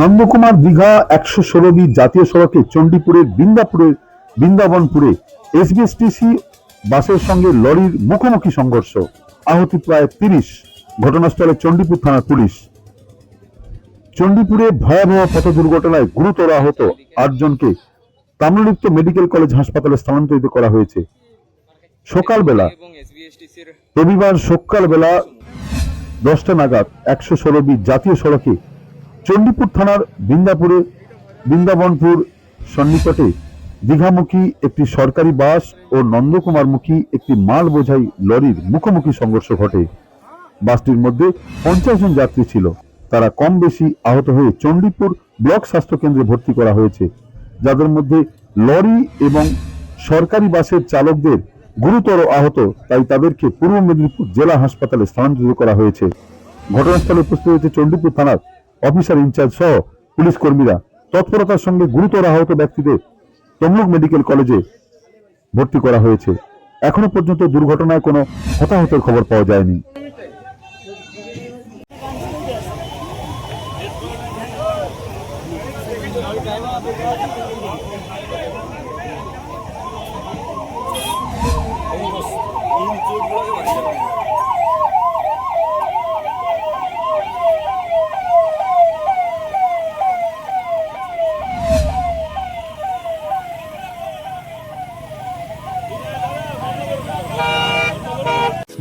নন্দকুমার দীঘা একশো ষোলো বি জাতীয় সড়কে চণ্ডীপুরের বৃন্দাপুরের বৃন্দাবনপুরে, এসবিএসটিসি বাসের সঙ্গে লরির মুখোমুখি সংঘর্ষ। আহত প্রায় তিরিশ। ঘটনাস্থলে চণ্ডীপুর থানার পুলিশ। চণ্ডীপুরে ভয়াবহ পথ দুর্ঘটনায় গুরুতর আহত আটজনকে তাম্রলিপ্ত মেডিকেল কলেজ হাসপাতালে স্থানান্তরিত করা হয়েছে। সকালবেলা, রবিবার সকালবেলা দশটা নাগাদ একশো ষোলো বি জাতীয় সড়কে চণ্ডীপুর থানার বৃন্দাপুরে বৃন্দাবনপুর সন্নিকটে দীঘামুখী একটি সরকারি বাস ও নন্দকুমারমুখী একটি মাল বোঝাই লরির মুখোমুখি সংঘর্ষ ঘটে। বাসটির মধ্যে পঞ্চাশ জন যাত্রী ছিল। তারা কম বেশি আহত হয়ে চণ্ডীপুর ব্লক স্বাস্থ্য কেন্দ্রে ভর্তি করা হয়েছে, যাদের মধ্যে লরি এবং সরকারি বাসের চালকদের গুরুতর আহত, তাই তাদেরকে পূর্ব মেদিনীপুর জেলা হাসপাতালে স্থানান্তরিত করা হয়েছে। ঘটনাস্থলে উপস্থিত হয়েছে চণ্ডীপুর থানার অফিসার ইনচার্জ সহ পুলিশ কর্মীরা তৎপরতার সঙ্গে গুরুতর আহত ব্যক্তিদের তমলুক মেডিকেল কলেজে ভর্তি করা হয়েছে। এখনও পর্যন্ত দুর্ঘটনায় কোনো হতাহতের খবর পাওয়া যায়নি।